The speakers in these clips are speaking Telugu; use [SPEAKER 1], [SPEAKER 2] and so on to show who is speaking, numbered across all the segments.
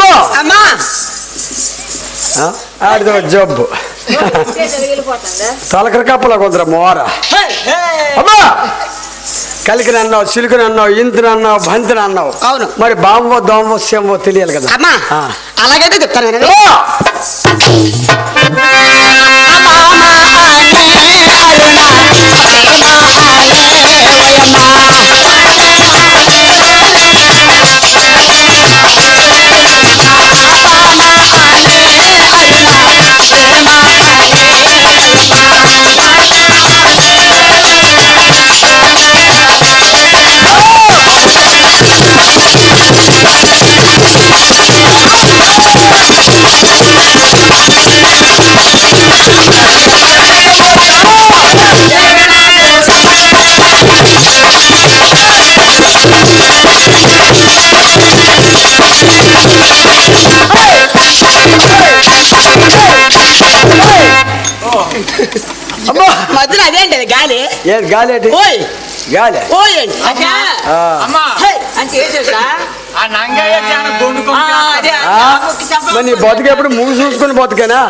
[SPEAKER 1] అమ్మా!
[SPEAKER 2] అమ్మా!
[SPEAKER 1] ఆడిదో జబ్బు. తలకర కప్పలా కొందర మోర. అమ్మా! కలికిని అన్నావు సిలుకుని అన్నావు ఇంతిని అన్నావు బంతిని అన్నావు.
[SPEAKER 2] అవును.
[SPEAKER 1] మరి బాంబో దోమో సేమో తెలియాలి కదా.
[SPEAKER 2] అమ్మా. అలాగైతే చెప్తాను మధ్యలో అదేంటి అది? గాలి?
[SPEAKER 1] ఏది గాలి ఏంటి
[SPEAKER 2] ఓయ్
[SPEAKER 1] గాలి?
[SPEAKER 2] ఓయ్.
[SPEAKER 1] ఆ.
[SPEAKER 3] అమ్మా!
[SPEAKER 2] అంటే ఏం చేసా
[SPEAKER 1] నీ బతుకు ఎప్పుడు మూసి చూసుకుని బతుకేనా?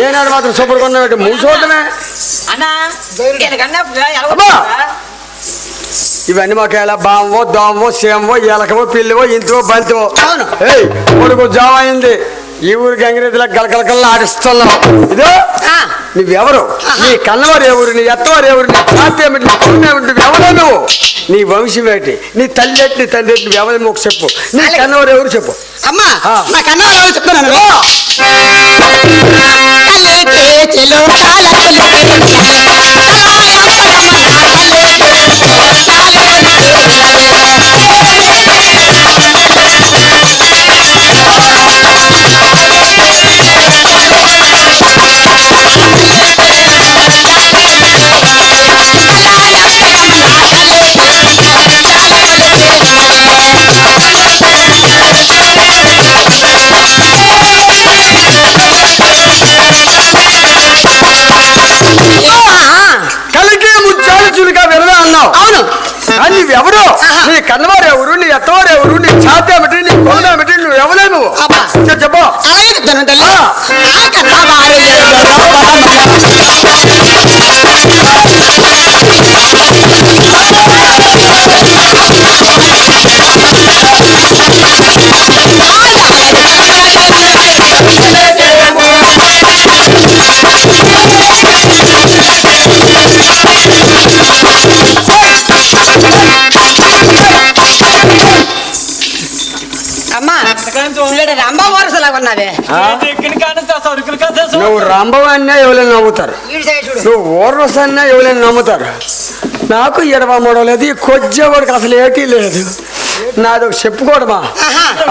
[SPEAKER 1] ఏనాడు మాత్రం సూపర్ కొన్నాడు మూసి చూడటమే?
[SPEAKER 2] అన్నా ఎనకన్నా ఎలా
[SPEAKER 1] అమ్మా!
[SPEAKER 2] ఉంటుందా?
[SPEAKER 1] ఇవన్నీ మాకు ఎలా? బామో దోమో సేమో ఎలకమో పిల్లివో ఇంటివో బంతివో
[SPEAKER 2] అవును.
[SPEAKER 1] కొడుకు జావ అయింది. ఈ ఊరి గంగిరెద్దులా గలగలకల్లా ఆడిస్తున్నావు ఇదో నువ్వెవరు? నీ కన్నవారు ఎవరు? నీ ఎత్తవారు ఎవరు? నీ తాత ఏమిటి? నీ కొడుకు ఏమిటి? నువ్వెవరో నువ్వు? నీ వంశం ఏంటి? నీ తల్లి ఏంటి? నీ తండ్రి ఏంటి? నువ్వెవరు నువ్వు చెప్పు. నీ. కన్నవారు ఎవరు చెప్పు?
[SPEAKER 2] అమ్మా. నా కన్నా ఎవరో చెప్తాను
[SPEAKER 1] నువ్వెవరు. నీ కన్నవారు ఎవరు నీ ఎత్తవారు ఎవరు నీ ఛాత ఏమిటి నీ కొలను ఏమిటి నువ్వు ఎవరే నువ్వు చెప్పు
[SPEAKER 2] అమ్మా రంభా వారసులాగా ఉన్నావే.
[SPEAKER 1] నువ్వు రంభవాన్నే ఎవరైనా నమ్ముతారు?
[SPEAKER 2] వీడి సైడ్ చూడు.
[SPEAKER 1] నువ్వు ఊర్వశాన్నే ఎవరైనా నమ్ముతారు? నాకు ఎడవ లేదు ఈ కొజ్జేవాడికి అసలు ఏటీ లేదు. నాది ఒక చెప్పుకోవడమా.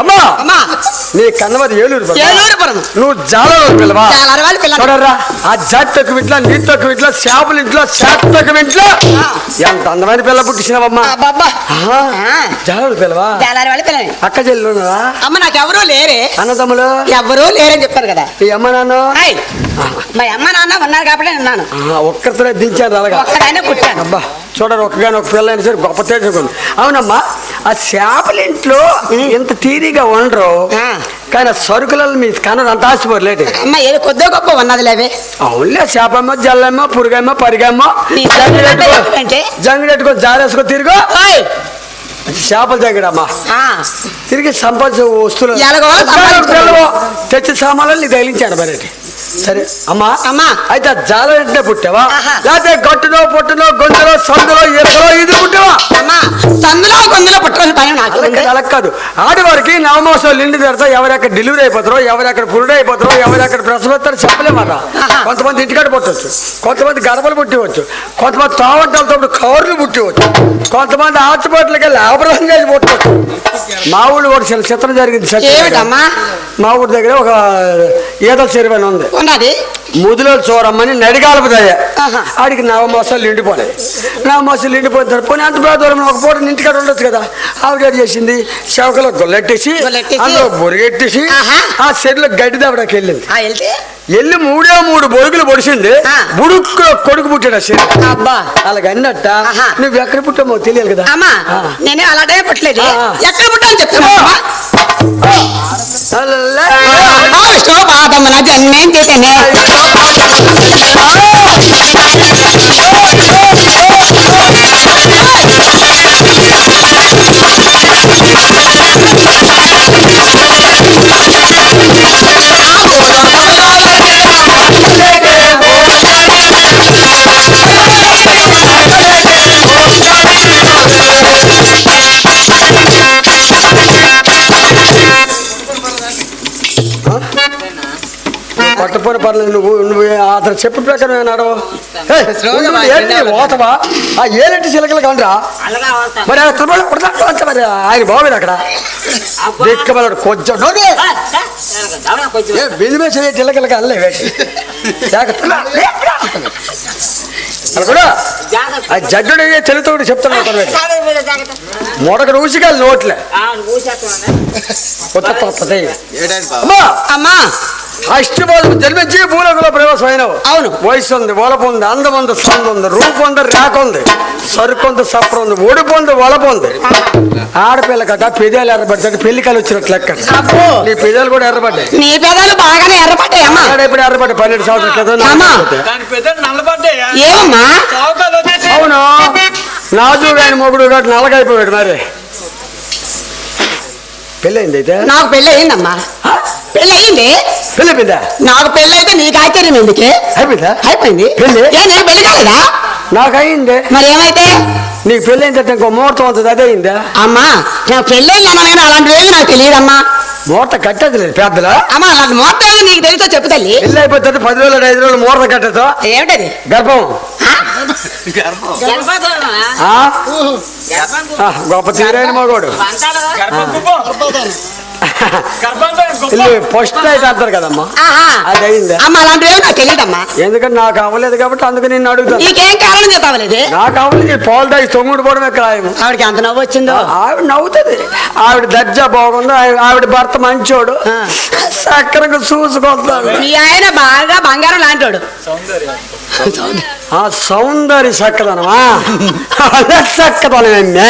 [SPEAKER 1] అమ్మా!
[SPEAKER 2] అమ్మా!
[SPEAKER 1] నీ కన్నవది ఏలూరు. నువ్వు జాలలో పిల్లవా?
[SPEAKER 2] అరవాలి పిల్ల.
[SPEAKER 1] చూడరా ఆ జాతి తక్కువ ఇంట్లో నీటి తక్కువ ఇంట్లో చేపల ఇంట్లో శాత తక్కువ ఇంట్లో. ఎంత అందమైన పిల్ల పుట్టించినావమ్మా? ఆహా. జాలరు పిల్లవా?
[SPEAKER 2] పిల్ల.
[SPEAKER 1] అక్క చెల్లున్నావా
[SPEAKER 2] అమ్మ నాకు ఎవరూ లేరే.
[SPEAKER 1] అన్నదమ్ములు?
[SPEAKER 2] ఎవరూ లేరని చెప్పాను కదా.
[SPEAKER 1] ఈ అమ్మ నాన్న?
[SPEAKER 2] మా అమ్మ నాన్న ఉన్నారు కాబట్టి ఉన్నాను.
[SPEAKER 1] ఒక్కరితోనే దించారు అలాగా?
[SPEAKER 2] ఒక్కడానే పుట్టాను.
[SPEAKER 1] అబ్బా చూడరు ఒక్కగాని ఒక పిల్ల అయినా సరే గొప్ప తేజకుంది అవునమ్మా ఆ చేపల ఇంట్లో ఇంత తీరిగా ఉండరు. కానీ సరుకులలో మీ కన్నది అంత ఆశపడలేటి
[SPEAKER 2] అమ్మ ఏదో కొద్దో గొప్ప ఉన్నది లేవే
[SPEAKER 1] అవునులే చేపమ్మ జల్లమ్మ పురుగమ్మ పరిగమ్మ.
[SPEAKER 2] నీ?
[SPEAKER 1] జంగిడెట్టుకో జారేసుకో తిరుగు. చేపల జంగిడమ్మా తిరిగి సంపాదించే వస్తువులు. తెచ్చిన సామాన్లు నీకు తగిలించాను మరి. సరే అమ్మా.
[SPEAKER 2] అమ్మా.
[SPEAKER 1] అయితే ఆ జాల వెంటనే పుట్టావా. లేకపోతే గట్టునో పొట్టునో గొంతులో సందులో ఎక్కడో ఇది అలా. కాదు, ఆడవారికి నవమాసాలు నిండి తెరతా ఎవరెక్కడ డెలివరీ అయిపోతారో ఎవరెక్కడ పురుడు అయిపోతారో ఎవరెక్కడ ప్రసవిస్తారో చెప్పలేమాట. కొంతమంది ఇంటికాడ పుట్టవచ్చు కొంతమంది గడపలు పుట్టివచ్చు కొంతమంది తావంటలతో కవర్లు పుట్టివచ్చు కొంతమంది హాస్పిటల్కి వెళ్ళి ఆపరేషన్ చేసి పుట్టవచ్చు మా ఊళ్ళో కూడా చిన్న చిత్రం జరిగింది
[SPEAKER 2] ఏమిటమ్మా
[SPEAKER 1] మా ఊరి దగ్గర ఒక ఈతల చెరువు అని ఉంది
[SPEAKER 2] ఉన్నది
[SPEAKER 1] ముదిలో చూరమ్మని నడిగాలపుదయ్య. ఆడికి నవమాసాలు నిండిపోలేదు నవమాసాలు నిండిపోయిన తర్వాత పోనీ అంత దూరం ఒక పూట ఇంటికాడ ఉండొచ్చు కదా ఆవిడ చేసింది శవకలో గొల్లెట్టేసి. అందులో బొరిగెట్టేసి. ఆ చెరువులో గడ్డి దావడానికి వెళ్ళింది వెళ్ళి మూడే మూడు బొరుగులు పొడిచింది. బుడుక్కు కొడుకు పుట్టాడు చెరువు
[SPEAKER 2] అబ్బా
[SPEAKER 1] అలాగ అన్నట్ట
[SPEAKER 2] ఆహా.
[SPEAKER 1] నువ్వు ఎక్కడ పుట్టామో తెలియాలి కదా
[SPEAKER 2] అమ్మా. నేనే అలాగే పుట్టలేదు. ఎక్కడ పుట్టాను చెప్తున్నా
[SPEAKER 1] అలలే.
[SPEAKER 2] శోభాతమ్మ
[SPEAKER 1] చెప్పు ప్రకారం ఏనాడు ఏంటి ఓతవా ఆ ఏలంటి చిలకలు కండ్రా? మరి ఆ తమ్ముడు కొడతా, మరి ఆయన బాగుంది అక్కడ. దిక్కమలాడు కొంచెం నోరు. ఏ వినిమే చేయ చిలకలకి అల్లే వేసి జాగ్రత్త. లే, లే. అలా కూడా ఆ జడ్డు చెల్లితోడు చెప్తున్నాడు మొడక ఊసికాలి నోట్లే కొత్త అమ్మా! అష్టబాధ జన్మించి భూలోకంలో ప్రవేశం అయినావు
[SPEAKER 2] అవును.
[SPEAKER 1] వయసు ఉంది వలపు ఉంది అందం ఉంది సంద ఉంది రూపు ఉంది రేఖ ఉంది సరుకు ఉంది సప్ర ఉంది ఒడుపు ఉంది వలపు ఉంది ఆడపిల్ల కట పెదాలు ఎర్రబడ్డాడు పెళ్ళికాలు వచ్చినట్లు లెక్క. నీ పెదాలు కూడా ఎర్రబడ్డాయి.
[SPEAKER 2] నీ పెదాలు బాగానే ఎర్రపడ్డాయి అమ్మా.
[SPEAKER 1] ఆడ ఇప్పుడు ఎర్రబడ్డాయి పన్నెండు సంవత్సరాల
[SPEAKER 3] నల్లబడ్డాయా?
[SPEAKER 2] ఏమమ్మా?
[SPEAKER 1] అవును? నాజు ఆయన మొగుడు కాబట్టి నల్లగైపోయాడు మరి. పెళ్ళయింది అయితే
[SPEAKER 2] నాకు పెళ్ళి అయిందమ్మా పెళ్ళి అయింది
[SPEAKER 1] పెళ్ళి పిందా
[SPEAKER 2] నాకు పెళ్ళి అయితే నీకు ఆశ్చర్యం ఎందుకే?
[SPEAKER 1] అయిపోయిందా?
[SPEAKER 2] అయిపోయింది.
[SPEAKER 1] పెళ్ళి?
[SPEAKER 2] ఏ నేను పెళ్ళి కాలేదా
[SPEAKER 1] నాకు అయింది
[SPEAKER 2] మరి ఏమైతే
[SPEAKER 1] నీకు పెళ్ళి అయిన తర్వాత ఇంకో ముహూర్తం అవుతుంది అదే అయిందా
[SPEAKER 2] అమ్మా నాకు పెళ్ళి అయిందన్న అలాంటివి నాకు తెలియదమ్మా.
[SPEAKER 1] ముహూర్తం కట్టేది లేదు పెద్దలా?
[SPEAKER 2] అమ్మా అలాంటి ఏమో నీకు తెలుసో చెప్పు తల్లి.
[SPEAKER 1] పెళ్ళి అయిపోతుంది పది రోజులు ఐదు రోజులు ముహూర్తం కట్టేతో
[SPEAKER 2] ఏమిటది?
[SPEAKER 1] గర్భం. గొప్ప తీరైన మగోడు. ఫస్ట్ నైట్ అంటారు కదమ్మా. అది అయిందా?
[SPEAKER 2] అమ్మ అలాంటివి నాకు తెలియదమ్మా.
[SPEAKER 1] ఎందుకంటే నాకు అవ్వలేదు కాబట్టి అందుకు నిన్ను అడుగుతాను
[SPEAKER 2] నీకేం కారణం చెప్పవలేదు
[SPEAKER 1] నాకు అవ్వలేదు పాలు తాగి తొమ్మిది పోవడమే ఖాయం
[SPEAKER 2] ఆవిడకి అంత నవ్వు వచ్చిందో?
[SPEAKER 1] ఆవిడ నవ్వుతుంది. ఆవిడ దర్జా బాగుంది ఆవి- ఆవిడ భర్త మంచోడు.
[SPEAKER 2] ఆ.
[SPEAKER 1] చక్కరగా చూసుకొస్తాడు.
[SPEAKER 2] మీ ఆయన బాగా బంగారం లాంటోడు.
[SPEAKER 1] ఆ సౌందర్య చక్కదనమా చక్కదనమే